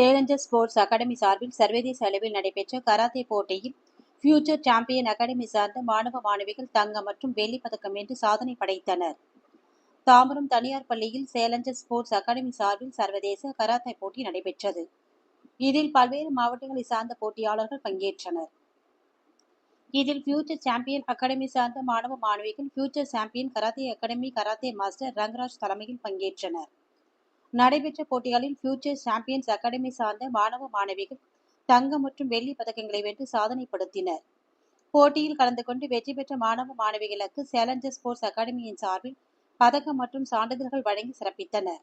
Challenger sports academy சார்பில் சர்வதேச அளவில் நடைபெற்ற கராத்தே போட்டியில் ஃபியூச்சர் சாம்பியன் அகாடமி சார்ந்த மாணவ மாணவிகள் தங்கம் மற்றும் வெள்ளிப் பதக்கம் என்று சாதனை படைத்தனர். தாம்பரம் தனியார் பள்ளியில் சேலஞ்சர் ஸ்போர்ட்ஸ் அகாடமி சார்பில் சர்வதேச கராத்தே போட்டி நடைபெற்றது. இதில் பல்வேறு மாவட்டங்களை சார்ந்த போட்டியாளர்கள் பங்கேற்றனர். இதில் ஃபியூச்சர் சாம்பியன் அகாடமி சார்ந்த மாணவ மாணவிகள் future champion karate academy karate master Rangaraj தலைமையில் பங்கேற்றனர். நடைபெற்ற போட்டிகளில் ஃபியூச்சர் சாம்பியன்ஸ் அகாடமி சார்ந்த மாணவ மாணவிகள் தங்கம் மற்றும் வெள்ளி பதக்கங்களை வென்று சாதனை படுத்தினர் போட்டியில் கலந்து கொண்டு வெற்றி பெற்ற மாணவ மாணவிகளுக்கு சேலஞ்சர் ஸ்போர்ட்ஸ் அகாடமியின் சார்பில் பதக்கம் மற்றும் சான்றிதழ்கள் வழங்கி சிறப்பித்தனர்.